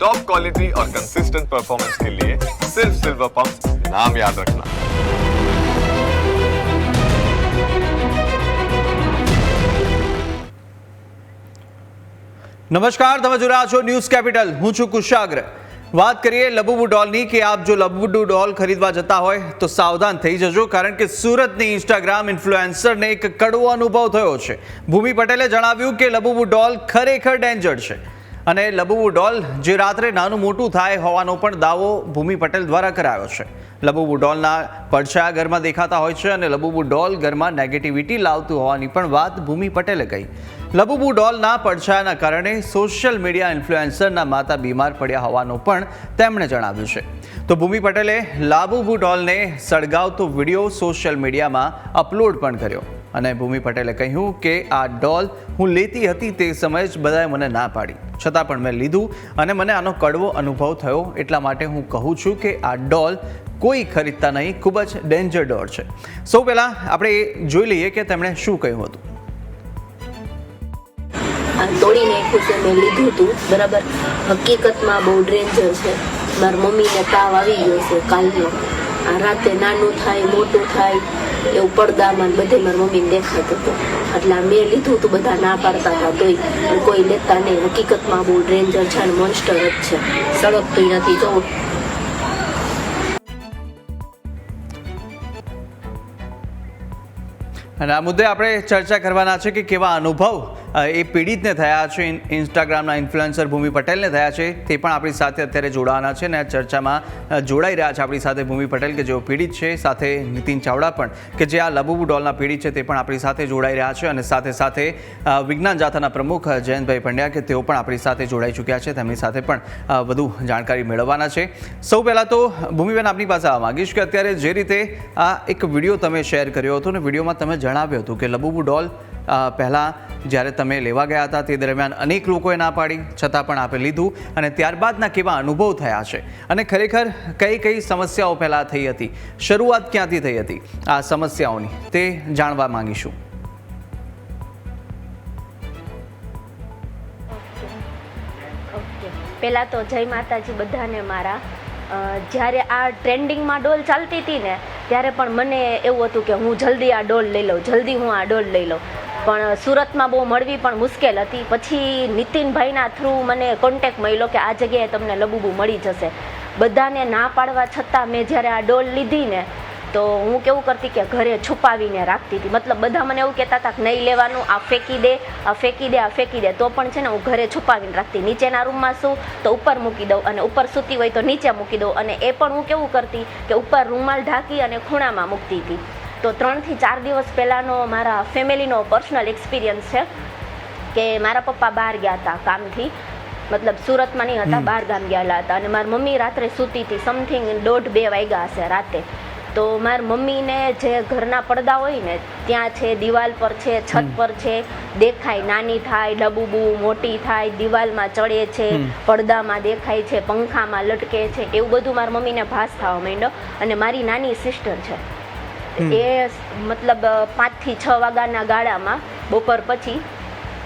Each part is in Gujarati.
टॉप क्वालिटी और कंसिस्टेंट परफॉर्मेंस के लिए सिर्फ सिल्वर पंप नाम याद रखना નમસ્કાર તમે જોઈ રહ્યા છો ન્યૂઝ કેપિટલ હું છું કુશાગ્ર વાત કરીએ લબુબુ ડોલની કે આપ જો લબુબુ ડોલ ખરીદવા જતા હોય તો સાવધાન થઈ જજો કારણ કે સુરતની ઇન્સ્ટાગ્રામ ઇન્ફ્લુએન્સરને એક કડવો અનુભવ થયો છે ભૂમિ પટેલે જણાવ્યું કે લબુબુ ડોલ ખરેખર ડેન્જર છે અને લબુબુ ડોલ જે રાત્રે નાનું મોટું થાય હોવાનો પણ દાવો ભૂમિ પટેલ દ્વારા કરાયો છે. લબુબુ ડોલના પડછાયા ઘરમાં દેખાતા હોય છે અને લબુબુ ડોલ ઘરમાં નેગેટિવિટી લાવતું હોવાની પણ વાત ભૂમિ પટેલે કહી. લબુબુ ડોલના પડછાયાના કારણે સોશિયલ મીડિયા ઇન્ફ્લુએન્સરના માતા બીમાર પડ્યા હોવાનું પણ તેમણે જણાવ્યું છે. તો ભૂમિ પટેલે લાબુબુ ડોલને સળગાવતો વીડિયો સોશિયલ મીડિયામાં અપલોડ પણ કર્યો. અને ભૂમિ પટેલે કહ્યું કે આ ડોલ હું લેતી હતી તે સમયે જ બધાએ મને ના પાડી. છતાં પણ મેં લીધું અને મને આનો કડવો અનુભવ થયો. એટલા માટે હું કહું છું કે આ ડોલ કોઈ ખરીદતા નહીં, ખૂબ જ ડેન્જર ડોર છે. સૌ પહેલાં આપણે એ જોઈ લઈએ કે તેમણે શું કહ્યું હતું. તોડીને તોડી મેં લીધું હતું. બરાબર. હકીકતમાં બહુ ડેન્જર છે. મારી મમ્મીને તાવ આવી ગયો છે કાલનો રાતે નાનું થાય, મોટું થાય. એવું પડદામાં બધે મારી મમ્મીને દેખાતું હતું. એટલે મેં લીધું હતું બધા ના પાડતા હતા તોય. કોઈ લેતા નહીં. હકીકતમાં બહુ ડેન્જર છે અને મોન્સ્ટર જ છે. સળગતું નથી. જવું અને આ મુદ્દે આપણે ચર્ચા કરવાના છે કે કેવા અનુભવ એ પીડિતને થયા છે. ઇન્સ્ટાગ્રામના ઇન્ફ્લુએન્સર ભૂમિ પટેલને થયા છે. તે પણ આપણી સાથે અત્યારે જોડાવાના છે અને આ ચર્ચામાં જોડાઈ રહ્યા છે આપણી સાથે ભૂમિ પટેલ, કે જેઓ પીડિત છે. સાથે નીતિન ચાવડા પણ, કે જે આ લબુબુ ડોલના પીડિત છે તે પણ આપણી સાથે જોડાઈ રહ્યા છે. અને સાથે સાથે વિજ્ઞાન જાથાના પ્રમુખ જયંતભાઈ પંડ્યા, કે તેઓ પણ આપણી સાથે જોડાઈ ચૂક્યા છે. તેમની સાથે પણ વધુ જાણકારી મેળવવાના છે. સૌ પહેલાં તો, ભૂમિબેન, આપની પાસે આવવા માંગીશ કે અત્યારે જે રીતે આ એક વીડિયો તમે શેર કર્યો હતો ને વિડીયોમાં તમે જણાવ્યું હતું કે લબુબુ ડોલ પહેલાં જ્યારે તમે લેવા ગયા હતા તે દરમિયાન અનેક લોકોએ ના પાડી, છતાં પણ આપે લીધું અને ત્યારબાદના કેવા અનુભવ થયા છે? અને ખરેખર કઈ કઈ સમસ્યાઓ પહેલાં થઈ હતી? શરૂઆત ક્યાંથી થઈ હતી? આ સમસ્યાઓની તે જાણવા માંગીશું. પહેલાં તો જય માતાજી બધાને મારા. જ્યારે આ ટ્રેન્ડિંગમાં ડોલ ચાલતી હતી ને, ત્યારે પણ મને એવું હતું કે હું જલ્દી આ ડોલ લઈ લઉં, જલ્દી હું આ ડોલ લઈ લઉં. પણ સુરતમાં બહુ મળવી પણ મુશ્કેલ હતી. પછી નીતિનભાઈના થ્રુ મને કોન્ટેક મળ્યો કે આ જગ્યાએ તમને લબુબુ મળી જશે. બધાને ના પાડવા છતાં મેં જ્યારે આ ડોલ લીધી ને તો હું કેવું કરતી કે ઘરે છુપાવીને રાખતી હતી. મતલબ બધા મને એવું કહેતા હતા કે નહીં લેવાનું, આ ફેંકી દે, આ ફેંકી દે, આ ફેંકી દે. તો પણ છે ને હું ઘરે છુપાવીને રાખતી. નીચેના રૂમમાં શું? તો ઉપર મૂકી દઉં અને ઉપર સૂતી હોય તો નીચે મૂકી દઉં. અને એ પણ હું કેવું કરતી કે ઉપર રૂમાલ ઢાંકી અને ખૂણામાં મૂકતી હતી. તો ત્રણથી ચાર દિવસ પહેલાંનો મારા ફેમિલીનો પર્સનલ એક્સપિરિયન્સ છે કે મારા પપ્પા બહાર ગયા હતા કામથી. મતલબ સુરતમાં નહીં હતા બહાર ગામ ગયેલા હતા અને મારી મમ્મી રાત્રે સૂતી હતી સમથિંગ દોઢ બે વાગ્યા હશે રાતે. તો મારી મમ્મીને જે ઘરના પડદા હોય ને ત્યાં છે દિવાલ પર છે છત પર છે દેખાય નાની થાય ડબુબુ મોટી થાય દિવાલમાં ચડે છે પડદામાં દેખાય છે પંખામાં લટકે છે એવું બધું મારી મમ્મીને ભાસ થવા માંડ્યો. અને મારી નાની સિસ્ટર છે. એ મતલબ પાંચથી છ વાગ્યાના ગાળામાં બપોર પછી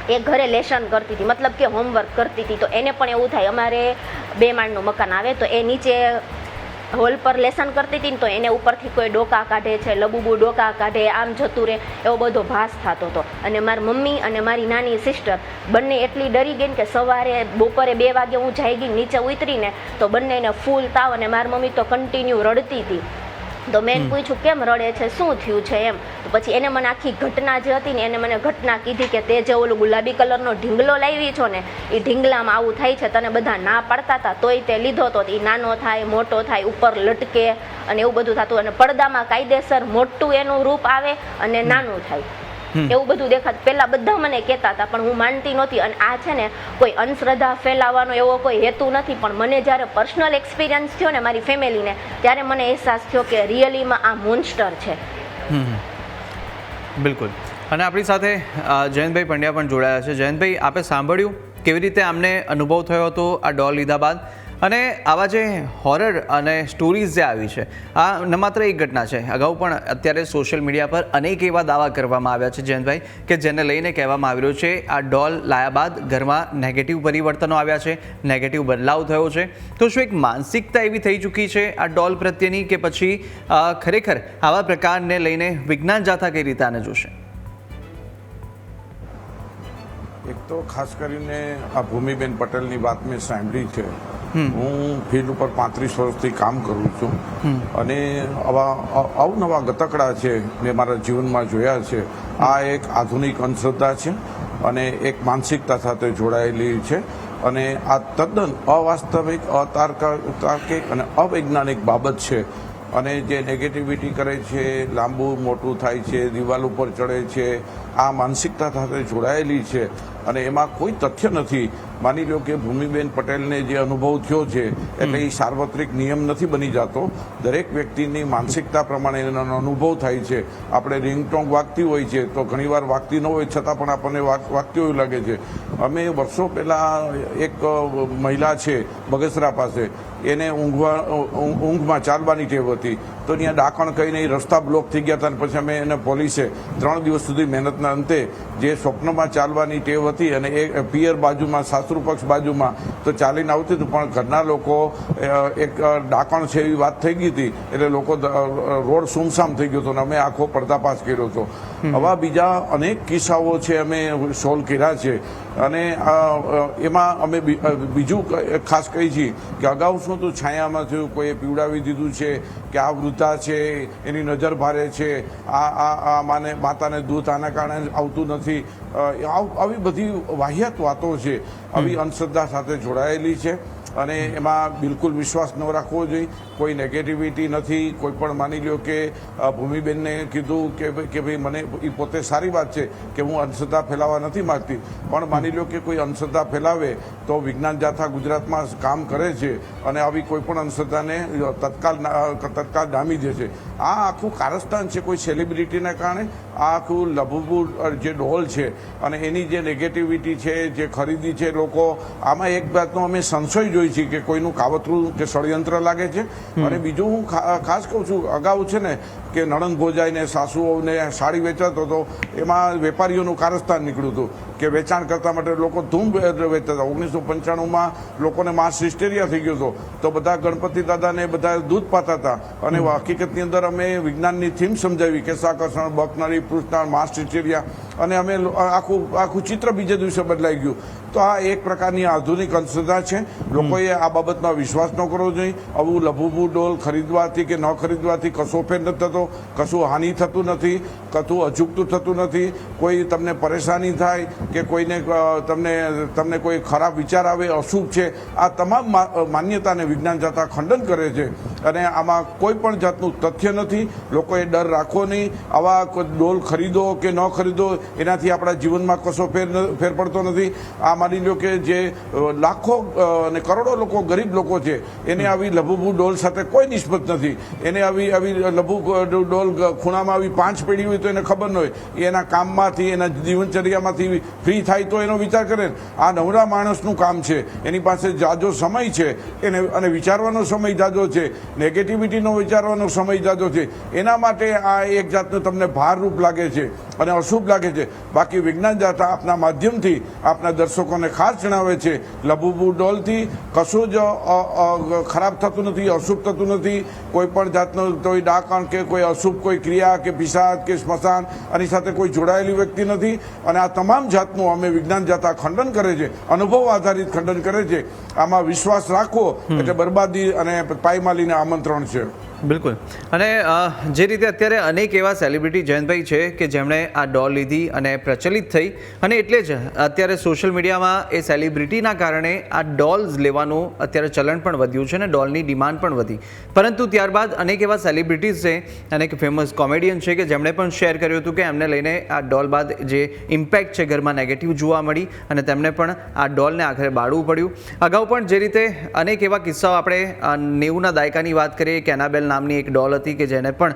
એ ઘરે લેશન કરતી હતી. મતલબ કે હોમવર્ક કરતી હતી. તો એને પણ એવું થાય, અમારે બે માળનું મકાન આવે, તો એ નીચે હોલ પર લેસન કરતી હતી ને તો એને ઉપરથી કોઈ ડોકા કાઢે છે, લબુબુ ડોકા કાઢે, આમ જતું રહે, એવો બધો ભાસ થતો હતો. અને મારી મમ્મી અને મારી નાની સિસ્ટર બંને એટલી ડરી ગઈ કે સવારે, બપોરે બે વાગે હું જાગી નીચે ઉતરીને તો બંનેને ફૂલ તાવ અને મારી મમ્મી તો કન્ટિન્યુ રડતી હતી. તો મેં પૂછ્યું કેમ રડે છે શું થયું છે એમ. તો પછી એને મને આખી ઘટના જે હતી ને એને મને ઘટના કીધી કે તે જે ઓલું ગુલાબી કલરનો ઢીંગલો લાવી છો ને એ ઢીંગલામાં આવું થાય છે તને બધા ના પાડતા હતા તોય તે લીધો તો એ નાનો થાય મોટો થાય ઉપર લટકે અને એવું બધું થતું. અને પડદામાં કાયદેસર મોટું એનું રૂપ આવે અને નાનું થાય. એવું બધું દેખાત. પહેલા બધા મને કહેતા હતા પણ હું માનતી નહોતી. અને આ છે ને કોઈ અંધશ્રદ્ધા ફેલાવવાનો એવો કોઈ હેતુ નથી પણ મને જ્યારે પર્સનલ એક્સપિરિયન્સ થયો ને મારી ફેમિલીને ત્યારે મને અહેસાસ થયો કે રિયલીમાં આ મોન્સ્ટર છે. બિલકુલ. અને આપણી સાથે જયંતભાઈ પંડ્યા પણ જોડાયા છે. જયંતભાઈ આપે સાંભળ્યું કેવી રીતે આમને અનુભવ થયો હતો આ ડોલ લીધા બાદ? અને આવા જે હોરર અને સ્ટોરીઝ જે આવી છે, આ ન માત્ર એક ઘટના છે. અગાઉ પણ અત્યારે સોશિયલ મીડિયા પર અનેક એવા દાવા કરવામાં આવ્યા છે, જયંતભાઈ, કે જેને લઈને કહેવામાં આવી રહ્યું છે, આ ડોલ લાયા બાદ ઘરમાં નેગેટિવ પરિવર્તનો આવ્યા છે નેગેટિવ બદલાવ થયો છે. તો શું એક માનસિકતા એવી થઈ ચૂકી છે આ ડોલ પ્રત્યેની કે પછી ખરેખર આવા પ્રકારને લઈને વિજ્ઞાન જાથા કઈ રીતે આને જોશે? એક તો ખાસ કરીને આ ભૂમિબેન પટેલની વાત મેં સાંભળી છે. હું ફિલ્ડ ઉપર પાંત્રીસ વર્ષથી કામ કરું છું. અને આવા અવનવા ગતકડા છે મેં મારા જીવનમાં જોયા છે આ એક આધુનિક અંધશ્રદ્ધા છે અને એક માનસિકતા સાથે જોડાયેલી છે. અને આ તદ્દન અવાસ્તવિક અતાર્ક- તાર્કિક અને અવૈજ્ઞાનિક બાબત છે. અને જે નેગેટિવિટી કરે છે લાંબુ મોટું થાય છે દિવાલ ઉપર ચડે છે આ માનસિકતા સાથે જોડાયેલી છે. અને એમાં કોઈ તથ્ય નથી. માની લો કે ભૂમિબેન પટેલને જે અનુભવ થયો છે એટલે એ સાર્વત્રિક નિયમ નથી બની જતો. દરેક વ્યક્તિની માનસિકતા પ્રમાણે એનો અનુભવ થાય છે. આપણે રિંગટોંગ વાગતી હોય છે તો ઘણીવાર વાગતી ન હોય છતાં પણ આપણને વાગ- વાગતી એવું લાગે છે. અમે વર્ષો પહેલાં એક મહિલા છે બગસરા પાસે. એને ઊંઘવા ઊંઘમાં ચાલવાની ટેવ હતી. તો ત્યાં ડાકણ કહીને એ રસ્તા બ્લોક થઈ ગયા હતા અને પછી અમે એને પોલીસે ત્રણ દિવસ સુધી મહેનતના અંતે જે સ્વપ્નમાં ચાલવાની ટેવ હતી અને એ પિયર બાજુમાં સાસરુ પક્ષ બાજુમાં તો ચાલીને આવતી હતું પણ ઘરના લોકો એક ડાકણ છે એવી વાત થઈ ગઈ હતી એટલે લોકો રોડ સુમસામ થઈ ગયો હતો અને અમે આખો પર્દાફાશ કર્યો હતો. આવા બીજા અનેક કિસ્સાઓ છે અમે સોલ્વ કર્યા છે. અને એમાં અમે બીજું ખાસ કહી છીએ કે અગાઉ શું હતું? છાયામાં થયું કોઈએ પીવડાવી દીધું છે કે આ વૃદ્ધા છે એની નજર ભારે છે આ આ આ માને માતાને દૂધ આના કારણે આવતું નથી. આવી બધી વાહિયાત વાતો છે આવી અંધશ્રદ્ધા સાથે જોડાયેલી છે. અને એમાં બિલકુલ વિશ્વાસ ન રાખવો જોઈએ. કોઈ નેગેટિવિટી નથી. કોઈ પણ માની લ્યો કે ભૂમિબેનને કીધું કે ભાઈ કે ભાઈ, મને એ પોતે સારી વાત છે કે હું અંધશ્રદ્ધા ફેલાવવા નથી માગતી. પણ માની લ્યો કે કોઈ અંધશ્રદ્ધા ફેલાવે તો વિજ્ઞાન જાથા ગુજરાતમાં કામ કરે છે અને આવી કોઈ પણ અંધશ્રદ્ધાને તત્કાલ તત્કાલ ડામી દે છે. આ આખું કારસ્તાન છે કોઈ સેલિબ્રિટીના કારણે? આ આખું લભુબુ જે ડોલ છે અને એની જે નેગેટિવિટી છે જે ખરીદી છે લોકો આમાં એક વાતનો અમે સંશય જોઈ છીએ કે કોઈનું કાવતરું કે ષડયંત્ર લાગે છે. અને બીજું હું ખાસ કહું છું અગાઉ છે ને કે નણંદ ભોજાઈને સાસુઓને સાડી વેચાતો હતો એમાં વેપારીઓનું કારસ્તાન નીકળ્યું હતું. કે વેચાણ કરતા માટે લોકો ધૂમ વેચતા હતા. ઓગણીસો પંચાણુંમાં લોકોને માસ હિસ્ટેરિયા થઈ ગયો હતો. તો બધા ગણપતિ દાદાને બધા દૂધ પાતા હતા અને હકીકતની અંદર અમે વિજ્ઞાનની થીમ સમજાવી કે સાકર્ષણ બકનરી પૃષ્ઠાણ માસ હિસ્ટેરિયા અને અમે આખું આખું ચિત્ર બીજે દિવસે બદલાઈ ગયું. તો આ એક પ્રકારની આધુનિક અંધશ્રદ્ધા છે. લોકોએ આ બાબતમાં વિશ્વાસ ન કરવો જોઈએ. આવું લભુભુ ડોલ ખરીદવાથી કે ન ખરીદવાથી કશો ફેર નથી થતો, કશું હાનિ થતું નથી, કશું અજુગતું થતું નથી. કોઈ તમને પરેશાની થાય કે કોઈને તમને તમને કોઈ ખરાબ વિચાર આવે, અશુભ છે, આ તમામ માન્યતાને વિજ્ઞાન જાતા ખંડન કરે છે. અને આમાં કોઈ પણ જાતનું તથ્ય નથી. લોકોએ ડર રાખવો નહીં. આવા ડોલ ખરીદો કે ન ખરીદો, એનાથી આપણા જીવનમાં કશો ફેર ફેર પડતો નથી. આ માની લો કે જે લાખો અને કરોડો લોકો ગરીબ લોકો છે એને આવી લઘુભૂ ડોલ સાથે કોઈ નિસ્બત નથી. એને આવી આવી લઘુ ડોલ ખૂણામાં આવી પાંચ પેઢી હોય તો એને ખબર ન હોય. એના કામમાંથી એના જીવનચર્યામાંથી ફ્રી થાય તો એનો વિચાર કરે આ નવરા માણસનું કામ છે. એની પાસે જાજો સમય છે. એને અને વિચારવાનો સમય જાજો છે. નેગેટિવિટીનો વિચારવાનો સમય જાજો છે. એના માટે આ એક જાતનું તમને ભારરૂપ લાગે છે અને અશુભ લાગે છે. બાકી વિજ્ઞાન જાતા આપના માધ્યમથી આપના દર્શકોને ખાસ જણાવે છે લબુબુ ડોલથી કશું જ ખરાબ થતું નથી અશુભ થતું નથી. કોઈ પણ જાતનો કોઈ ડાકણ કે કોઈ અશુભ કોઈ ક્રિયા કે પિશાચ કે સ્મશાન આની સાથે કોઈ જોડાયેલી વ્યક્તિ નથી. અને આ તમામ જાતનું અમે વિજ્ઞાન જાતા ખંડન કરે છે અનુભવ આધારિત ખંડન કરે છે. આમાં વિશ્વાસ રાખવો એટલે બરબાદી અને પાયમાલીને આમંત્રણ છે. બિલકુલ. અને જે રીતે અત્યારે અનેક એવા સેલિબ્રિટી જયંતભાઈ છે કે જેમણે આ ડોલ લીધી અને પ્રચલિત થઈ, અને એટલે જ અત્યારે સોશિયલ મીડિયામાં એ સેલિબ્રિટીના કારણે આ ડોલ્સ લેવાનું અત્યારે ચલણ પણ વધ્યું છે અને ડોલની ડિમાન્ડ પણ વધી. પરંતુ ત્યારબાદ અનેક એવા સેલિબ્રિટીઝ છે, અનેક ફેમસ કોમેડિયન છે કે જેમણે પણ શેર કર્યું હતું કે એમને લઈને આ ડોલ બાદ જે ઇમ્પેક્ટ છે ઘરમાં નેગેટિવ જોવા મળી અને તેમને પણ આ ડોલને આખરે બાળવું પડ્યું. અગાઉ પણ જે રીતે અનેક એવા કિસ્સાઓ આપણે નેવુંના દાયકાની વાત કરીએ કે નામની એક ડોલ હતી કે જેને પણ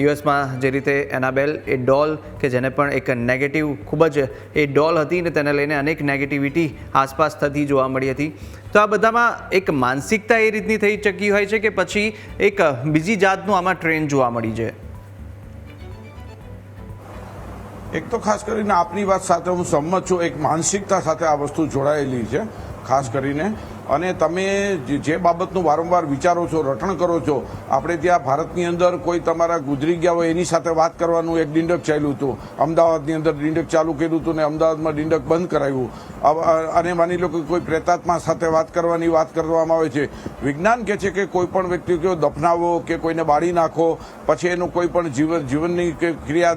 યુએસમાં જે રીતે એનાબેલ એ ડોલ કે જેને પણ એક નેગેટિવ ખૂબ જ એ ડોલ હતી ને તેને લઈને અનેક નેગેટિવિટી આસપાસ થતી જોવા મળી હતી. તો આ બધામાં એક માનસિકતા એ રીતની થઈ ચકી હોય છે કે પછી એક બીજી જાતનું આમાં ટ્રેન્ડ જોવા મળી છે. એક તો ખાસ કરીને આપની વાત સાથે હું સંમત છું, એક માનસિકતા સાથે આ વસ્તુ જોડાયેલી છે, ખાસ કરીને અને તમે જે- બાબતનું વારંવાર વિચારો છો, રટણ કરો છો, આપણે ત્યાં ભારતની અંદર કોઈ તમારા ગુજરી ગયા હોય એની સાથે વાત કરવાનું એક ડિંડક ચાલ્યું હતું. અમદાવાદની અંદર ડિંડક ચાલુ કર્યું હતું ને અમદાવાદમાં ડિંડક બંધ કરાવ્યું અને માની લો કે કોઈ પ્રેતાત્મા સાથે વાત કરવાની વાત કરવામાં આવે છે. વિજ્ઞાન કહે છે કે કોઈ પણ વ્યક્તિ કયો દફનાવો કે કોઈને બાળી નાખો, પછી એનું કોઈ પણ જીવન જીવનની ક્રિયા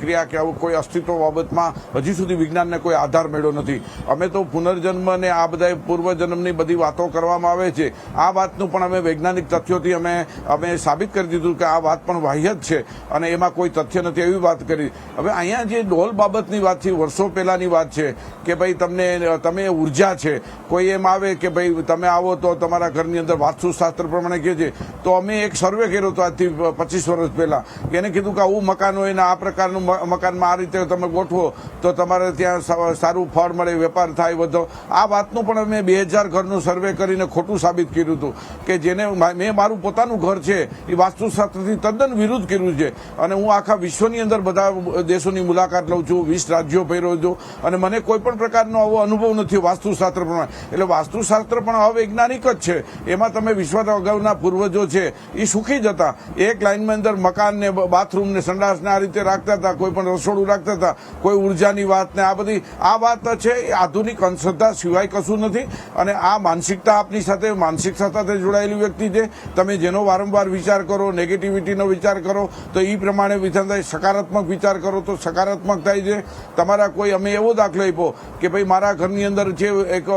ક્રિયા કે કોઈ અસ્તિત્વ બાબતમાં હજી સુધી વિજ્ઞાનને કોઈ આધાર મેળ્યો નથી. અમે તો પુનર્જન્મ ને આ બધા પૂર્વજન્મની બધી વાતો કરવામાં આવે છે. આ વાતનું પણ અમે વૈજ્ઞાનિક તથ્યોથી અમે અમે સાબિત કરી દીધું કે આ વાત પણ વાહ્ય જ છે અને એમાં કોઈ તથ્ય નથી એવી વાત કરી. હવે અહીંયા જે ડોલ બાબતની વાત છે, વર્ષો પહેલાની વાત છે કે ભાઈ તમને, તમે ઊર્જા છે. કોઈ એમ આવે કે ભાઈ તમે આવો તો તમારા ઘરની અંદર વાસ્તુશાસ્ત્ર પ્રમાણે કહે છે. તો અમે એક સર્વે કર્યો હતો આજથી પચીસ વર્ષ પહેલા. એને કીધું કે આવું મકાન હોય ને આ પ્રકારનું મકાનમાં આ રીતે તમે ગોઠવો તો તમારે ત્યાં સારું ફળ મળે, વેપાર થાય, બધો. આ વાતનું પણ અમે બે હજાર ઘરનું સર્વે કરીને ખોટું સાબિત કર્યું હતું કે જેને મેં મારું પોતાનું ઘર છે, એ વાસ્તુશાસ્ત્રથી તદ્દન વિરુદ્ધ કર્યું છે. અને હું આખા વિશ્વની અંદર બધા દેશોની મુલાકાત લઉં છું, વીસ રાજ્યો ફેરવું છું. અને મને કોઈ પણ પ્રકારનો આવો અનુભવ નથી વાસ્તુશાસ્ત્ર પ્રમાણે. એટલે વાસ્તુશાસ્ત્ર પણ અવૈજ્ઞાનિક જ છે. એમાં તમે વિશ્વ અગાઉના પૂર્વજો છે, એ સુખી જ હતા. એક લાઇનમાં અંદર મકાનને બાથરૂમને બાથરૂમ ને સંડાસ ને આ રીતે રાખતા હતા, કોઈ પણ રસોડું રાખતા હતા, કોઈ ઉર્જાની વાતને આ બધી, આ વાત છે એ આધુનિક અંધશ્રદ્ધા સિવાય કશું નથી. અને આ માનસિકતા આપની સાથે માનસિકતા સાથે જોડાયેલી વ્યક્તિ છે. તમે જેનો વારંવાર વિચાર કરો નેગેટિવિટીનો વિચાર કરો, તો એ પ્રમાણે થાય સકારાત્મક વિચાર કરો તો સકારાત્મક થાય છે. તમારા કોઈ, અમે એવો દાખલો આપ્યો કે ભાઈ, મારા ઘરની અંદર જે એક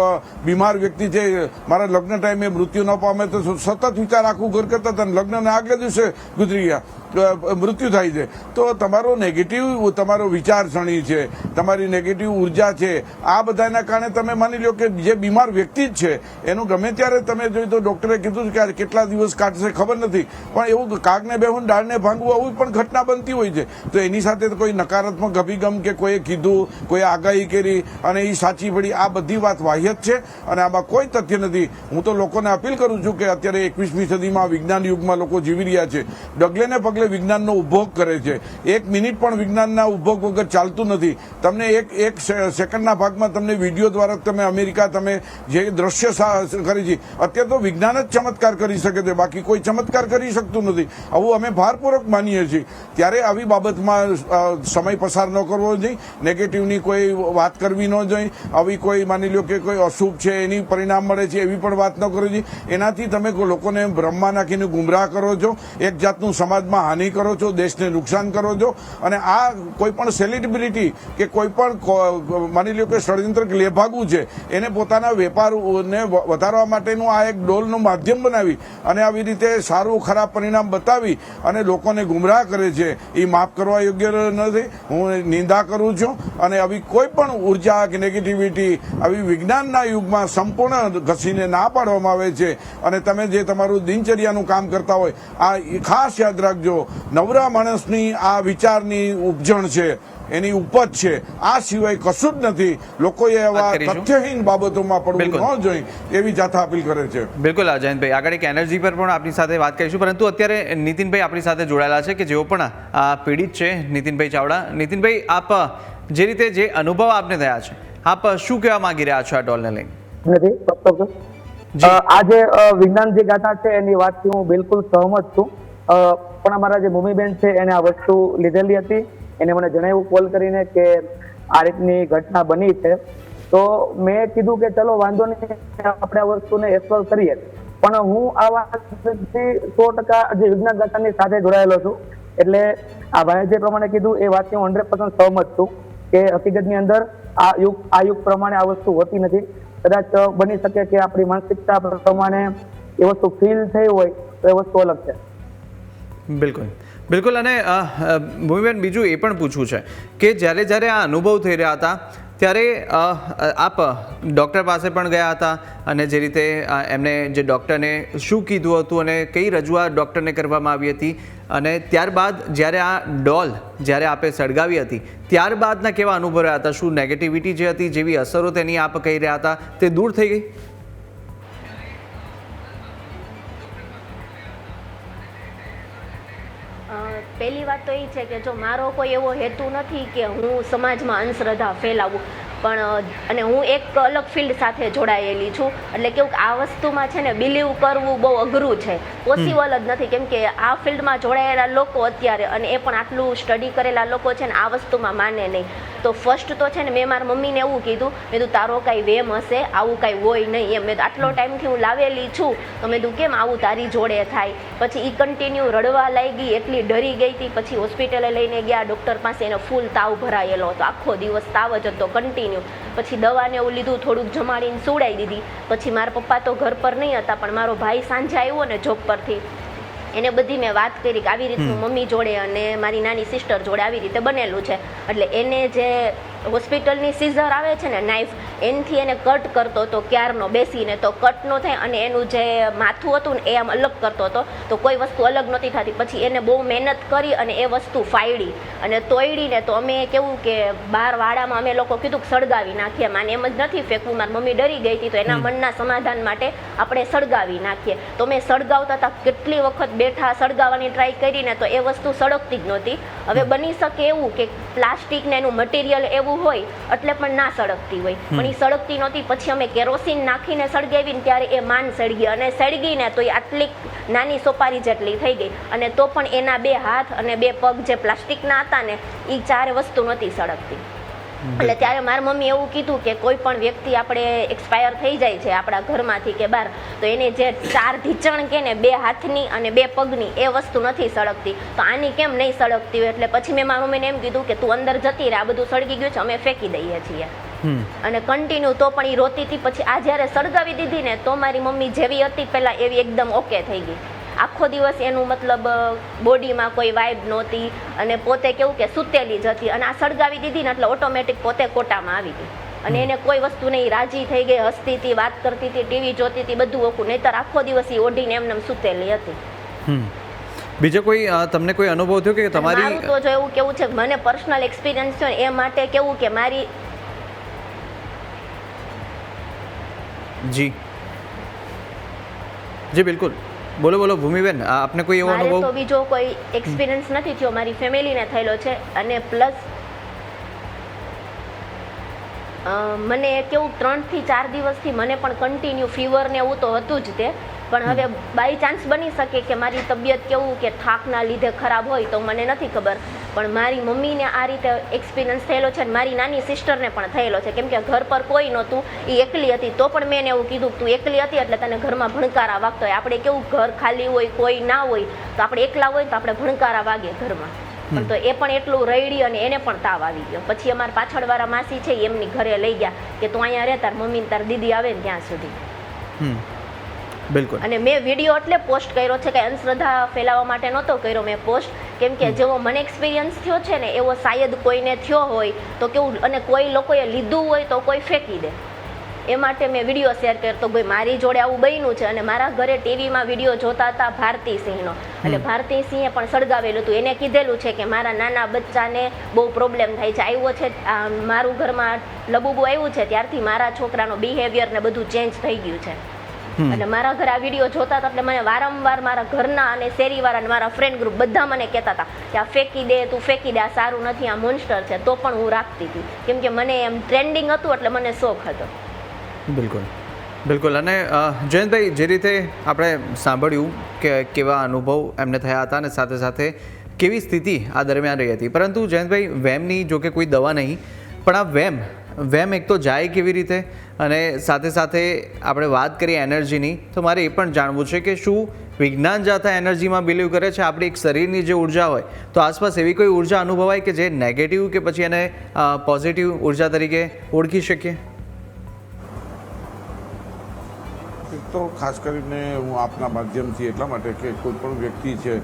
બીમાર વ્યક્તિ છે. મારા લગ્ન ટાઈમે મૃત્યુ ન પામે તો સતત વિચાર આખું ઘર કરતા હતા લગ્નના આગલે દિવસે ગુજરી ગયા. મૃત્યુ થાય છે. તો તમારો નેગેટિવ તમારો વિચારસરણી છે, તમારી નેગેટિવ ઊર્જા છે. આ બધાના કારણે તમે માની લો કે જે બીમાર વ્યક્તિ જ છે, એનું ગમે ત્યારે તમે જોઈ તો ડોક્ટરે કીધું કે કેટલા દિવસ કાઢશે ખબર નથી. પણ એવું કાગને બેહું ડાળને ભાંગવું આવું પણ ઘટના બનતી હોય છે. તો એની સાથે કોઈ નકારાત્મક અભિગમ કે કોઈએ કીધું, કોઈ આગાહી કરી અને એ સાચી પડી, આ બધી વાત વાહ્યત છે. અને આમાં કોઈ તથ્ય નથી. હું તો લોકોને અપીલ કરું છું કે અત્યારે એકવીસમી સદીમાં વિજ્ઞાન યુગમાં લોકો જીવી રહ્યા છે. ડગલે ને પગલે વિજ્ઞાનનો ઉપભોગ કરે છે. એક મિનિટ પણ વિજ્ઞાનના ઉપભોગ વગર ચાલતું નથી. તમને એક એક સેકન્ડના ભાગમાં તમને વીડિયો દ્વારા તમે અમેરિકા તમે જે દ્રશ્ય કરી છે, અત્યારે તો વિજ્ઞાન જ ચમત્કાર કરી શકે છે. બાકી કોઈ ચમત્કાર કરી શકતું નથી. આવું અમે ભારપૂર્વક માનીએ છીએ. ત્યારે આવી બાબતમાં સમય પસાર ન કરવો જોઈએ. નેગેટિવની કોઈ વાત કરવી ન જોઈએ. આવી કોઈ માની લો કે કોઈ અશુભ છે, એની પરિણામ મળે છે, એવી પણ વાત ન કરવી જોઈએ. એનાથી તમે લોકોને બ્રહ્મા નાખીને ગુમરાહ કરો છો. એક જાતનું સમાજમાં હાનિ કરો છો, દેશને નુકસાન કરો છો. અને આ કોઈ પણ સેલિબ્રિટી કે કોઈ પણ માની લો કે ષડયંત્ર લેભાગું છે, એને પોતાના વેપારને વધારવા માટેનું આ એક ડોલનું માધ્યમ બનાવી અને આવી રીતે સારું, ખરાબ પરિણામ બતાવી અને લોકોને ગુમરાહ કરે છે. એ માફ કરવા યોગ્ય નથી. હું નિંદા કરું છું. અને આવી કોઈ પણ ઊર્જા, કે નેગેટિવિટી આવી વિજ્ઞાનના યુગમાં સંપૂર્ણ ઘસીને ના પાડવામાં આવે છે. અને તમે જે તમારું દિનચર્યાનું કામ કરતા હોય, આ ખાસ યાદ રાખજો. નવરા માણસની આ વિચારની ઉપજણ છે એની ઉપજ છે આ સિવાય કશું જ નથી. લોકોએ એવા તથ્યહીન બાબતોમાં પડવું ન જોઈએ એવી જાથા અપીલ કરે છે. બિલકુલ અજયંતભાઈ. આગળ એક એનર્જી પર પણ આપની સાથે વાત કરીશું. પરંતુ અત્યારે નીતિનભાઈ આપણી સાથે જોડાયેલા છે કે જેઓ પણ આ પીડિત છે નીતિનભાઈ ચાવડા. નીતિનભાઈ આપ જે રીતે જે અનુભવ આપને થયા છે આપ શું કહેવા માંગી રહ્યા છો આ ડોલને લઈને? આ જે. વિજ્ઞાન જે ગાથા છે એની વાતથી હું બિલકુલ સહમત છું. પણ અમારા જે ભૂમિબેન છે એને આ વસ્તુ લીધેલી હતી. એને મને જણાવ્યું કોલ કરીને કે આ રીતની ઘટના બની છે. તો મેં કીધું કે ચલો વાંધો નહીં, આપણે આ વસ્તુને એક્સપ્લોર કરીએ. પણ હું આ વાતથી સો ટકા જે વિજ્ઞાન સાથે જોડાયેલો છું. એટલે આ ભાઈ જે પ્રમાણે કીધું, એ વાતથી હું હંડ્રેડ પર્સન્ટ સહમત છું કે હકીકતની અંદર આ યુગ આ યુગ પ્રમાણે આ વસ્તુ હોતી નથી. કદાચ બની શકે કે આપણી માનસિકતા પ્રમાણે એ વસ્તુ ફીલ થઈ હોય તો એ વસ્તુ અલગ છે. બિલકુલ. બિલકુલ, અને ભૂમિબેન, બીજું એ પણ પૂછવું છે કે જ્યારે જ્યારે આ અનુભવ થઈ રહ્યા હતા, ત્યારે આપ ડૉક્ટર પાસે પણ ગયા હતા અને જે રીતે એમને જે ડૉક્ટરને શું કીધું હતું અને કઈ રજૂઆત ડૉક્ટરને કરવામાં આવી હતી અને ત્યારબાદ જ્યારે આ ડોલ જ્યારે આપે સળગાવી હતી, ત્યારબાદના કેવા અનુભવ રહ્યા હતા? શું નેગેટિવિટી જે હતી, જેવી અસરો તેની આપ કહી રહ્યા હતા, તે દૂર થઈ ગઈ? પહેલી વાત તો એ છે કે જો મારો કોઈ એવો હેતુ નથી કે હું સમાજમાં અંધશ્રદ્ધા ફેલાવું પણ અને હું એક અલગ ફિલ્ડ સાથે જોડાયેલી છું. એટલે કેવું આ વસ્તુમાં છે ને બિલીવ કરવું બહુ અઘરું છે. પોસિબલ જ નથી. કેમ કે આ ફિલ્ડમાં જોડાયેલા લોકો અત્યારે અને એ પણ આટલું સ્ટડી કરેલા લોકો છે ને આ વસ્તુમાં માને નહીં. તો ફર્સ્ટ તો છે ને મેં મારા મમ્મીને એવું કીધું, મેં તું તારો કાંઈ વેમ હશે? આવું કાંઈ હોય નહીં. એમ. મેં આટલો ટાઈમથી હું લાવેલી છું. તો મેં તું કેમ આવું તારી જોડે થાય? પછી એ કન્ટિન્યુ રડવા લાગી, એટલી ડરી ગઈ હતી. પછી હોસ્પિટલે લઈને ગયા ડૉક્ટર પાસે એને ફૂલ તાવ ભરાયેલો હતો. આખો દિવસ તાવ જ હતો કન્ટિન્યુ પછી દવાને એવું લીધું થોડુંક જમાડીને સુવડાવી દીધી. પછી મારા પપ્પા તો ઘર પર નહીં હતા પણ મારો ભાઈ સાંજે આવ્યો ને જોબ પરથી. એને બધી મેં વાત કરી કે આવી રીતનું મમ્મી જોડે અને મારી નાની સિસ્ટર જોડે આવી રીતે બનેલું છે. એટલે એને જે હોસ્પિટલની સીઝર આવે છે ને નાઈફ એનથી એને કટ કરતો હતો ક્યારનો બેસીને તો કટ ન થાય અને એનું જે માથું હતું ને એ આમ અલગ કરતો હતો. તો કોઈ વસ્તુ અલગ નહોતી થતી. પછી એને બહુ મહેનત કરી અને એ વસ્તુ ફાયડી. અને તોયડીને તો અમે કેવું કે બાર વાડામાં અમે લોકો કીધું કે સળગાવી નાખીએ. માને એમ જ નથી ફેંકવું મારી મમ્મી ડરી ગઈ હતી તો એના મનના સમાધાન માટે આપણે સળગાવી નાખીએ. તો મેં સળગાવતા હતા કેટલી વખત બેઠા સળગાવવાની ટ્રાય કરીને તો એ વસ્તુ સળગતી જ નહોતી. હવે બની શકે એવું કે પ્લાસ્ટિક ને એનું મટીરિયલ એવું હોય એટલે પણ ના સળગતી હોય. પણ એ સળગતી નહોતી પછી અમે કેરોસીન નાખીને સળગાવીને ત્યારે એ માન સળગી અને સળગીને તો એ આટલી નાની સોપારી જેટલી થઈ ગઈ. અને તો પણ એના બે હાથ અને બે પગ જે પ્લાસ્ટિકના હતા ને એ ચાર વસ્તુ નહોતી સળગતી. એટલે ત્યારે મારા મમ્મી એવું કીધું કે કોઈ પણ વ્યક્તિ આપણે એક્સપાયર થઈ જાય છે આપણા ઘરમાંથી કે બહાર તો એને જે ચાર ઢીચણ કે ને બે હાથની અને બે પગની એ વસ્તુ નથી સળગતી. તો આની કેમ નહીં સળગતી હોય? એટલે પછી મેં મારા મમ્મીને એમ કીધું કે તું અંદર જતી રહે આ બધું સળગી ગયું છે અમે ફેંકી દઈએ છીએ. અને કન્ટિન્યુ તો પણ એ રોતી હતી પછી આ જ્યારે સળગાવી દીધી ને તો મારી મમ્મી જેવી હતી પહેલાં એવી એકદમ ઓકે થઈ ગઈ. આખો દિવસ એનું મતલબ બોડીમાં કોઈ વાઇબ નહોતી અને પોતે કેવું કે સૂતેલી જ હતી અને આ સળગાવી દીધી ને એટલે ઓટોમેટિક પોતે કોટામાં આવી ગઈ. અને એને કોઈ વસ્તુ નહીં રાજી થઈ ગઈ હસતી હતી વાત કરતી હતી ટીવી જોતી હતી બધું ઓકું નહીતર આખો દિવસ એ ઓઢીને એમને સૂતેલી હતી. બીજો કોઈ તમને કોઈ અનુભવ થયો કે તમારી તો જો એવું કેવું છે મને પર્સનલ એક્સપિરિયન્સ છે એ માટે કેવું કે મારી જી. જી બિલકુલ. બોલો બોલો ભૂમિબેન આપને કોઈ એવો અનુભવ? તો બીજો કોઈ એક્સપિરિયન્સ નથી થયો. મારી ફેમિલીને થયેલો છે અને પ્લસ મને કેવું ત્રણથી ચાર દિવસથી મને પણ કન્ટિન્યુ ફીવર ને એવું તો હતું જ તે. પણ હવે બાય ચાન્સ બની શકે કે મારી તબિયત કેવું કે થાકના લીધે ખરાબ હોય તો મને નથી ખબર. પણ મારી મમ્મીને આ રીતે એક્સપિરિયન્સ થયેલો છે અને મારી નાની સિસ્ટરને પણ થયેલો છે. કેમ કે ઘર પર કોઈ નહોતું એ એકલી હતી. તો પણ મેં એને એવું કીધું કે તું એકલી હતી એટલે તને ઘરમાં ભણકારા વાગતો હોય આપણે કેવું ઘર ખાલી હોય કોઈ ના હોય તો આપણે એકલા હોય તો આપણે ભણકારા વાગે ઘરમાં. પણ તો એ પણ એટલું રઈડી અને એને પણ તાવ આવી ગયો. પછી અમારા પાછળવાળા માસી છે એમની ઘરે લઈ ગયા કે તું અહીંયા રહે તાર મમ્મી તાર દીદી આવે ને ત્યાં સુધી. હમ. બિલકુલ. અને મેં વીડિયો એટલે પોસ્ટ કર્યો છે કે અંધશ્રદ્ધા ફેલાવવા માટે નહોતો કર્યો મેં પોસ્ટ કેમ કે જેવો મને એક્સપિરિયન્સ થયો છે ને એવો શાયદ કોઈને થયો હોય તો કેવું અને કોઈ લોકોએ લીધું હોય તો કોઈ ફેંકી દે. એ માટે મેં વીડિયો શેર કર્યો. તો ભાઈ મારી જોડે આવું બન્યું છે અને મારા ઘરે ટીવીમાં વીડિયો જોતા હતા ભારતી સિંહનો. એટલે ભારતી સિંહે પણ સળગાવેલું હતું. એને કીધેલું છે કે મારા નાના બચ્ચાને બહુ પ્રોબ્લેમ થાય છે. આવ્યો છે મારું ઘરમાં લબુબુ આવ્યું છે ત્યારથી મારા છોકરાનો બિહેવિયર ને બધું ચેન્જ થઈ ગયું છે. અને મારા ઘરે આ વીડિયો જોતા હતા એટલે મને વારંવાર મારા ઘરના અને શેરીવાળા અને મારા ફ્રેન્ડ ગ્રુપ બધા મને કહેતા હતા કે આ ફેંકી દે તું ફેંકી દે આ સારું નથી આ મોન્સ્ટર છે. તો પણ હું રાખતી હતી. કેમ કે મને એમ ટ્રેન્ડિંગ હતું એટલે મને શોખ હતો. બિલકુલ. બિલકુલ. અને જયંતભાઈ જે રીતે આપણે સાંભળ્યું કે કેવા અનુભવ એમને થયા હતા અને સાથે સાથે કેવી સ્થિતિ આ દરમિયાન રહી હતી. પરંતુ જયંતભાઈ વેમની જો કે કોઈ દવા નહીં પણ આ વેમ વેમ એક તો જાય કેવી રીતે? અને સાથે સાથે આપણે વાત કરીએ એનર્જીની, તો મારે એ પણ જાણવું છે કે શું વિજ્ઞાન જાતા એનર્જીમાં બિલીવ કરે છે? આપણી એક શરીરની જે ઊર્જા હોય, તો આસપાસ એવી કોઈ ઊર્જા અનુભવાય કે જે નેગેટિવ કે પછી એને પોઝિટિવ ઊર્જા તરીકે ઓળખી શકીએ? તો ખાસ કરીને હું આપના માધ્યમથી એટલા માટે કે કોઈ પણ વ્યક્તિ છે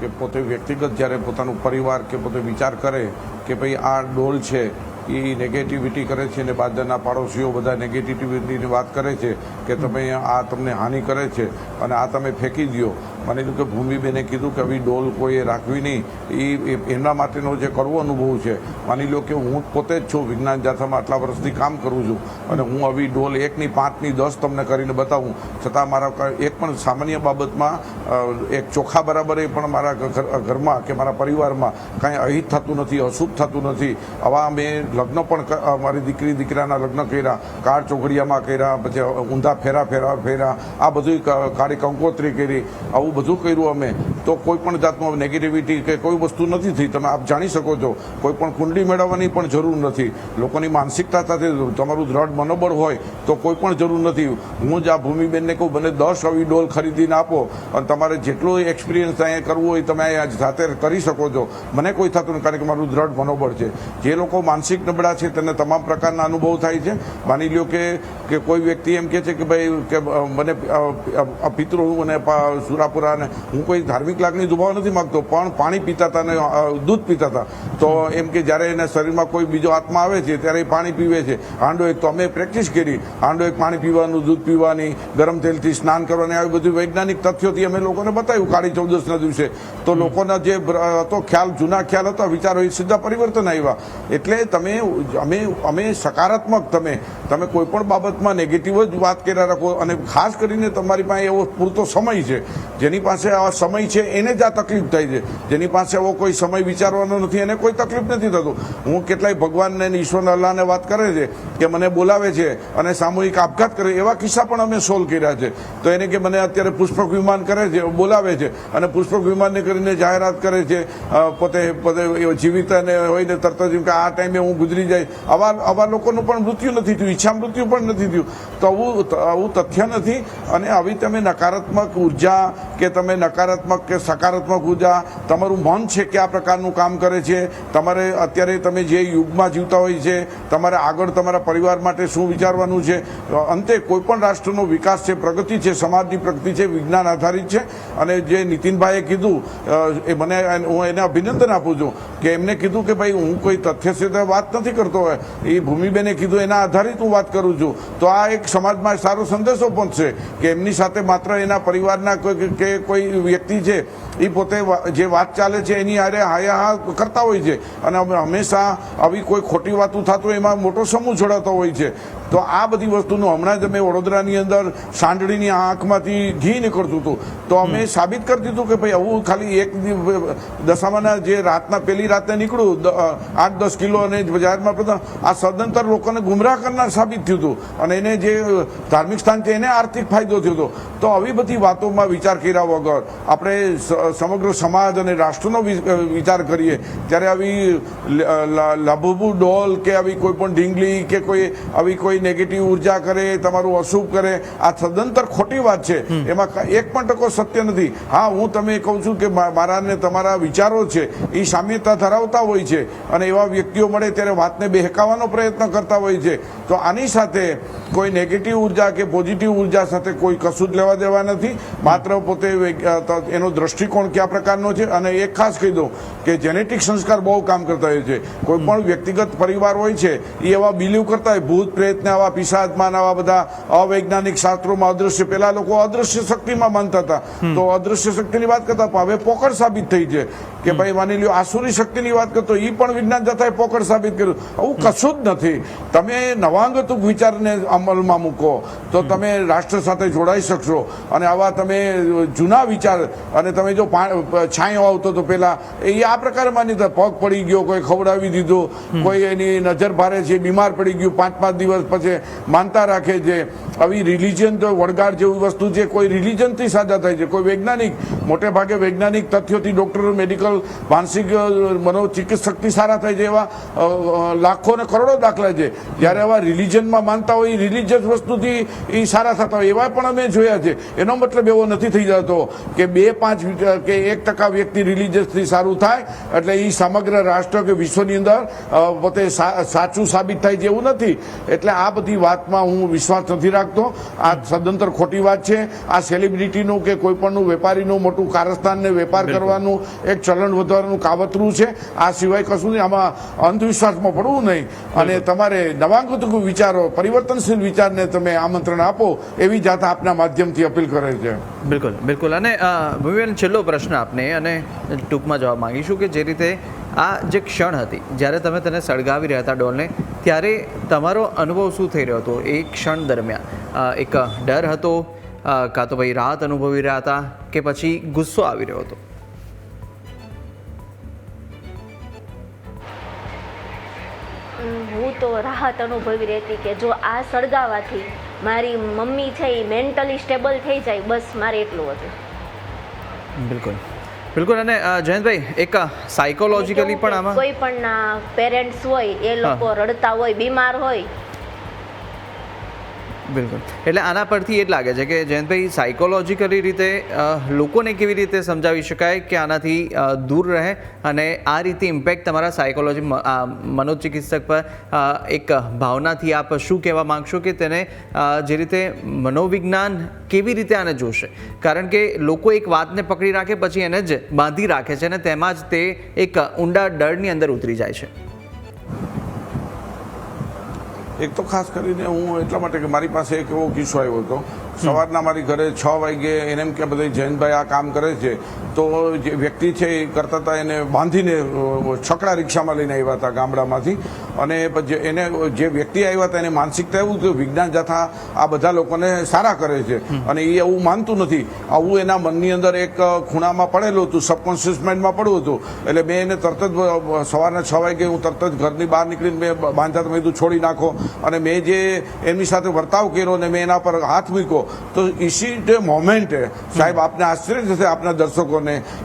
કે પોતે વ્યક્તિગત જ્યારે પોતાનું પરિવાર કે પોતે વિચાર કરે કે ભાઈ આ ડોલ છે એ નેગેટિવિટી કરે છે અને બાદરના પાડોશીઓ બધા નેગેટિવિટીની વાત કરે છે કે તમે આ તમને હાનિ કરે છે અને આ તમે ફેંકી દો માની કીધું કે ભૂમિબેને કીધું કે આવી ડોલ કોઈએ રાખવી નહીં. એ એમના માટેનો જે કડવો અનુભવ છે, માની લો કે હું પોતે જ છું, વિજ્ઞાન જાથામાં આટલા વર્ષથી કામ કરું છું. અને હું આવી ડોલ એકની પાંચની દસ તમને કરીને બતાવું. છતાં મારા એક પણ સામાન્ય બાબતમાં એક ચોખા બરાબર એ પણ મારા ઘરમાં કે મારા પરિવારમાં કાંઈ અહિત થતું નથી, અશુભ થતું નથી. આવા મેં લગ્ન પણ મારી દીકરી, દીકરાના લગ્ન કર્યા કાર ચોકડીયામાં કર્યા, પછી ઊંધા ફેરા ફેરા ફેરા, આ બધું કાર્ય કાળી કંકોત્રી કરી. આવું બધું કર્યું અમે, તો કોઈ પણ જાતનું નેગેટિવિટી કે કોઈ વસ્તુ નથી થઈ. તમે આપ જાણી શકો છો, કોઈ પણ કુંડલી મેળવવાની પણ જરૂર નથી. લોકોની માનસિકતા સાથે તમારું દ્રઢ મનોબળ હોય તો કોઈ પણ જરૂર નથી. હું જ આ ભૂમિબેનને કહું મને દસ આવી ડોલ ખરીદીને આપો અને તમારે જેટલો એક્સપિરિયન્સ અહીંયા કરવું હોય તમે અહીંયા સાથે કરી શકો છો. મને કોઈ થતું નથી, કારણ કે મારું દ્રઢ મનોબળ છે. જે લોકો માનસિક નબળા છે તેને તમામ પ્રકારના અનુભવ થાય છે. માની લ્યો કે કે કોઈ વ્યક્તિ એમ કહે છે કે, ભાઈ, કે મને પિતૃ પા- સુરાપુરા ને હું કોઈ ધાર્મિક લાગણી દુભાવ નથી માગતો, પણ પાણી પીતા હતા ને દૂધ પીતા હતા તો એમ કે જ્યારે એના શરીરમાં કોઈ બીજો આત્મા આવે છે, ત્યારે એ પાણી પીવે છે. હાંડો એક તો અમે પ્રેક્ટિસ કરી. હાંડો એક પાણી પીવાનું, દૂધ પીવાની, ગરમ તેલથી સ્નાન કરવાની, આવી બધું વૈજ્ઞાનિક તથ્યોથી અમે લોકોને બતાવ્યું કાળી ચૌદસના દિવસે. તો લોકોના જે હતો ખ્યાલ, જૂના ખ્યાલ હતા, વિચારો એ સીધા પરિવર્તન આવ્યા. એટલે તમે, અમે અમે સકારાત્મક તમે. તમે કોઈ પણ બાબતમાં નેગેટિવ જ વાત કર્યા રાખો અને ખાસ કરીને તમારી પાસે એવો પૂરતો સમય છે, જેની પાસે આ સમય છે, એને જ આ તકલીફ થાય છે. જેની પાસે એવો કોઈ સમય વિચારવાનો નથી, એને કોઈ તકલીફ નથી થતું. હું કેટલાય ભગવાનને ઈશ્વર અલ્લાહને વાત કરે છે કે મને બોલાવે છે અને સામૂહિક આપઘાત કરે એવા કિસ્સા પણ અમે સોલ્વ કર્યા છે. તો એને કે મને અત્યારે પુષ્પક વિમાન કરે છે, બોલાવે છે. અને પુષ્પક વિમાનને કરીને જાહેરાત કરે છે પોતે પોતે જીવિત અને હોય તરત જ કે આ ટાઈમે હું ગુજરી જાય. આવા આવા લોકોનું પણ મૃત્યુ નથી થયું, ઈચ્છા મૃત્યુ પણ નથી થયું. તો આવું આવું તથ્ય નથી. અને આવી તમે નકારાત્મક ઊર્જા કે તમે નકારાત્મક કે સકારાત્મક ઊર્જા તમારું મન છે કે આ પ્રકારનું કામ કરે છે, તમારે અત્યારે તમે જે યુગમાં જીવતા હોય છે, તમારે આગળ તમારા પરિવાર માટે શું વિચારવાનું છે, અંતે કોઈપણ રાષ્ટ્રનો વિકાસ છે, પ્રગતિ છે, સમાજની પ્રગતિ છે, વિજ્ઞાન આધારિત છે, અને જે નીતિનભાઈએ કીધું એ મને હું એને અભિનંદન આપું છું, કે એમને કીધું કે ભાઈ હું કોઈ તથ્ય છે વાત નથી કરતો હોય, એ ભૂમિબેને કીધું એના આધારિત હું વાત કરું છું. તો આ એક સમાજમાં સારો સંદેશો પહોંચશે કે એમની સાથે માત્ર એના પરિવારના કોઈ કે કોઈ વ્યક્તિ છે એ પોતે જે વાત ચાલે છે, એની હારે હાયા હા કરતા હોય છે. અને હંમેશા આવી કોઈ ખોટી વાતો થતું એમાં મોટો સમૂહ જોડાતો હોય છે. તો આ બધી વસ્તુનું હમણાં જ અમે વડોદરાની અંદર સાંડળીની આંખમાંથી ઘી નીકળતું હતું. તો અમે સાબિત કરી દીધું કે ભાઈ આવું ખાલી એક દશામાના જે રાતના પહેલી રાતે નીકળ્યું આઠ દસ કિલો અને જાહેરમાં બધા આ સદંતર લોકોને ગુમરાહ કરનાર સાબિત થયું હતું. અને એને જે ધાર્મિક સ્થાન છે એને આર્થિક ફાયદો થયો હતો. તો આવી બધી વાતોમાં વિચાર કર્યા વગર આપણે સમગ્ર સમાજ અને રાષ્ટ્રનો વિચાર કરીએ ત્યારે આવી લાભુબુ ડોલ કે આવી કોઈ પણ ઢીંગલી કે કોઈ આવી કોઈ નેગેટિવ ઊર્જા કરે તમારું અશુભ કરે. આ સદંતર ખોટી વાત છે. એમાં એક પણ ટકો સત્ય નથી. હા હું તમે કહું છું કે મારાને મારા ને તમારા વિચારો છે એ સામ્યતા ધરાવતા હોય છે અને એવા વ્યક્તિઓ મળે ત્યારે વાતને બહેકાવાનો પ્રયત્ન કરતા હોય છે. તો આની સાથે કોઈ નેગેટિવ ઊર્જા કે પોઝિટિવ ઊર્જા સાથે કોઈ કશું જ લેવા દેવા નથી. માત્ર પોતે એનો દ્રષ્ટિકોણ કયા પ્રકારનો છે અને એક ખાસ કહી દઉં કે જેનેટિક સંસ્કાર બહુ કામ કરતા હોય છે. કોઈ પણ વ્યક્તિગત પરિવાર હોય છે એ એવા બિલીવ કરતા હોય ભૂત પ્રેત ને આવા પિશાચમાન આવા બધા અવૈજ્ઞાનિક શાસ્ત્રોમાં અદૃશ્ય. પેલા લોકો અદૃશ્ય શક્તિમાં માનતા હતા. તો અદૃશ્ય શક્તિની વાત કરતા પણ હવે પોકળ સાબિત થઈ છે. કે ભાઈ માની લ્યો આસુરી શક્તિની વાત કરતો એ પણ વિજ્ઞાન જથાએ પોકળ સાબિત કર્યું. આવું કશું જ નથી. તમે નવાંગતુક વિચારને અમલમાં મૂકો તો તમે રાષ્ટ્ર સાથે જોડાઈ શકશો. અને આવા તમે જૂના વિચાર અને તમે જો છાંયો આવતો તો પેલા એ આ પ્રકારે માની હતા પગ પડી ગયો કોઈ ખવડાવી દીધો કોઈ એની નજર ભારે છે બીમાર પડી ગયું પાંચ પાંચ દિવસ પછી માનતા રાખે છે, આવી રિલિજન તો વળગાડ જેવી વસ્તુ છે, કોઈ રિલિજનથી સાજા થાય છે, કોઈ વૈજ્ઞાનિક, મોટે ભાગે વૈજ્ઞાનિક તથ્યોથી ડૉક્ટરો મેડિકલ માનસિક મનોચિકિત્સકથી સારા થાય છે, એવા લાખો ને કરોડો દાખલા છે. જ્યારે આવા રિલિજનમાં માનતા હોય રિલિજિયસ વસ્તુથી એ સારા થતા હોય, એવા પણ અમે જોયા છે. એનો મતલબ એવો નથી થઈ જતો કે બે પાંચ કે એક ટકા વ્યક્તિ રિલિજિયસથી સારું થાય, એટલે એ સમગ્ર રાષ્ટ્ર કે વિશ્વની અંદર પોતે સાચું સાબિત થાય છે એવું નથી. એટલે આ બધી વાતમાં હું વિશ્વાસ નથી રાખતો. આ સદંતર ખોટી વાત છે. આ સેલિબ્રિટીનું કે કોઈ પણનું વેપારીનું મોટું કારસ્તાનને વેપાર કરવાનું એક ચલણ વધારવાનું કાવતરું છે. આ સિવાય કશું નહીં. આમાં અંધવિશ્વાસમાં પડવું નહીં. અને તમારે નવાંગત વિચારો પરિવર્તનશીલ વિચારને તમે આમંત્રણ આપો એવી જાત આપના માધ્યમથી અપીલ કરે છે. બિલકુલ બિલકુલ. અને ભૂમિબેન છેલ્લો પ્રશ્ન આપને અને ટૂંકમાં જવાબ માંગીશું કે જે રીતે આ જે ક્ષણ હતી જ્યારે તમે તેને સળગાવી રહ્યા હતા ડોલને ત્યારે તમારો અનુભવ શું થઈ રહ્યો હતો એ ક્ષણ દરમિયાન? એક ડર હતો કાં તો ભાઈ રાહત અનુભવી રહ્યા હતા કે પછી ગુસ્સો આવી રહ્યો હતો? હું તો રાહત અનુભવી રહેતી કે જો આ સળગાવાથી મારી મમ્મી છે એ મેન્ટલી સ્ટેબલ થઈ જાય બસ મારે એટલું હતું. બિલકુલ. બિલકુલ અને જયંતભાઈ એક સાયકોલોજીકલી પણ આમાં કોઈ પણ પેરેન્ટ્સ હોય એ લોકો રડતા હોય બીમાર હોય બિલકુલ. એટલે આના પરથી એ જ લાગે છે કે જયંતભાઈ સાયકોલોજીકલી રીતે લોકોને કેવી રીતે સમજાવી શકાય કે આનાથી દૂર રહે અને આ રીતે ઇમ્પેક્ટ તમારા સાયકોલોજી મનોચિકિત્સક પર એક ભાવનાથી આપ શું કહેવા માંગશો કે તેને જે રીતે મનોવિજ્ઞાન કેવી રીતે આને જોશે? કારણ કે લોકો એક વાતને પકડી રાખે, પછી એને જ બાંધી રાખે છે અને તેમાં જ તે એક ઊંડા ડરની અંદર ઉતરી જાય છે. એક તો ખાસ કરીને હું એટલા માટે કે મારી પાસે એક એવો કિસ્સો આવ્યો હતો. સવારના મારી ઘરે છ વાગે એને એમ કે બધા જૈનભાઈ આ કામ કરે છે. તો જે વ્યક્તિ છે એ કરતા હતા એને બાંધીને છકડા રિક્ષામાં લઈને આવ્યા હતા ગામડામાંથી. અને એને જે વ્યક્તિ આવ્યા હતા એને માનસિકતા એવું કે વિજ્ઞાન જથા આ બધા લોકોને સારા કરે છે. અને એ એવું માનતું નથી. આવું એના મનની અંદર એક ખૂણામાં પડેલું હતું સબકોન્શિયસ માઇન્ડમાં પડ્યું હતું. એટલે મેં એને તરત જ સવારના છ વાગે હું તરત જ ઘરની બહાર નીકળીને મેં બાંધતા મેં કીધું છોડી નાખો. અને મેં જે એમની સાથે વર્તાવ કર્યો અને મેં એના પર હાથ મૂક્યો તો ઇસી ડે મોમેન્ટે સાહેબ આપને આશ્ચર્ય થશે આપના દર્શકોને.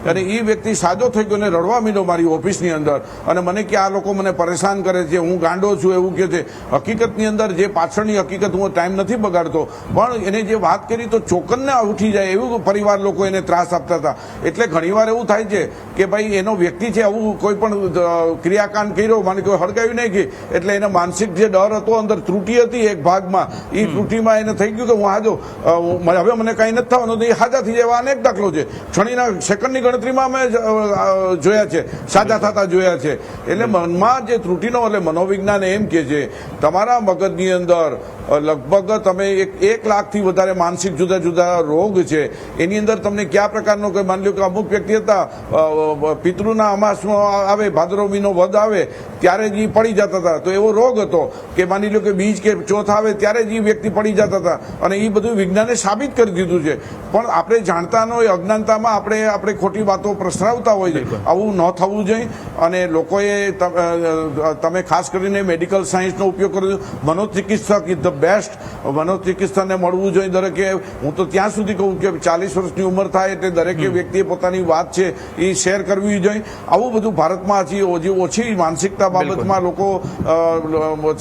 અને એ વ્યક્તિ સાજો થઈ ગયો અને રડવા મીડો મારી ઓફિસની અંદર. અને મને કે આ લોકો મને પરેશાન કરે છે હું ગાંડો છું એવું કે છે. હકીકતની અંદર જે પાછળની હકીકત હું ટાઈમ નથી બગાડતો પણ એને જે વાત કરી તો ચોકનને ઉઠી જાય એવું પરિવાર લોકો એને ત્રાસ આપતા હતા. એટલે ઘણીવાર એવું થાય છે કે ભાઈ એનો વ્યક્તિ છે આવું કોઈ પણ ક્રિયાકાંડ કર્યો મને કોઈ હળગાવી નહીં કે એટલે એને માનસિક જે ડર હતો અંદર ત્રુટી હતી એક ભાગમાં. એ ત્રુટીમાં એને થઈ ગયું કે હું હાજો હવે મને કાંઈ નથી થવાનું તો એ હાજા થઈ જાય એવા અનેક દાખલો છે. ક્ષણીના સેકન્ડની ગણતરીમાં અમે જોયા છે, સાજા થતા જોયા છે. એટલે મનમાં જે ત્રુટીનો, એટલે મનોવિજ્ઞાન એમ કે છે, તમારા મગજની અંદર લગભગ તમે એક એક લાખથી વધારે માનસિક જુદા જુદા રોગ છે. એની અંદર તમને કયા પ્રકારનો કોઈ, માની લો કે અમુક વ્યક્તિ હતા પિતૃના અમાસમાં આવે, ભાદરવીનો વધ આવે, ત્યારે જ એ પડી જતા હતા. તો એવો રોગ હતો કે માની લો કે બીજ કે ચોથ આવે, ત્યારે જ એ વ્યક્તિ પડી જતા હતા. અને એ બધું વિજ્ઞાને સાબિત કરી દીધું છે. પણ આપણે જાણતા ન હોય, અજ્ઞાનતામાં આપણે આપણે ખોટી વાતો પ્રસરાવતા હોઈએ આવું ન થવું જોઈએ. અને લોકોએ તમે ખાસ કરીને મેડિકલ સાયન્સનો ઉપયોગ કરો મનોચિકિત્સક ઇઝ ધ બેસ્ટ. મનોચિકિત્સકને મળવું જોઈએ દરેકે. હું તો ત્યાં સુધી કહું કે ચાલીસ વર્ષની ઉંમર થાય એટલે દરેકે વ્યક્તિએ પોતાની વાત છે એ શેર કરવી જોઈએ. આવું બધું ભારતમાં હજી હજી ઓછી માનસિકતા બાબતમાં લોકો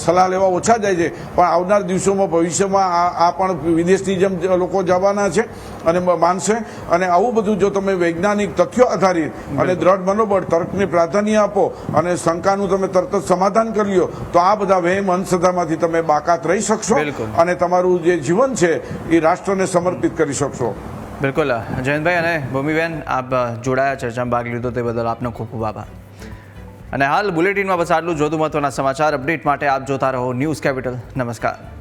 સલાહ લેવા ઓછા જાય છે. પણ આવનાર દિવસોમાં ભવિષ્યમાં આ આ પણ વિદેશની જેમ લોકો જવાના છે. અને માનશે. અને આવું બધું જો તમે વૈજ્ઞાનિક તથ્યો આધારિત અને દ્રઢ મનોબળ તર્કને પ્રાધાન્ય આપો અને શંકાનું તમે તરત જ સમાધાન કરી લો તો આ બધા વહેમ અંધશ્રદ્ધામાંથી તમે બાકાત રહી શકશો. અને તમારું જે જીવન છે એ રાષ્ટ્રને સમર્પિત કરી શકશો. બિલકુલ. જયંતભાઈ અને ભૂમિબેન આપ જોડાયા ચર્ચામાં ભાગ લીધો તે બદલ આપનો ખૂબ ખૂબ આભાર. અને હાલ બુલેટિનમાં બસ આટલું જ વધુ મહત્વના સમાચાર અપડેટ માટે આપ જોતા રહો ન્યૂઝ કેપિટલ. નમસ્કાર.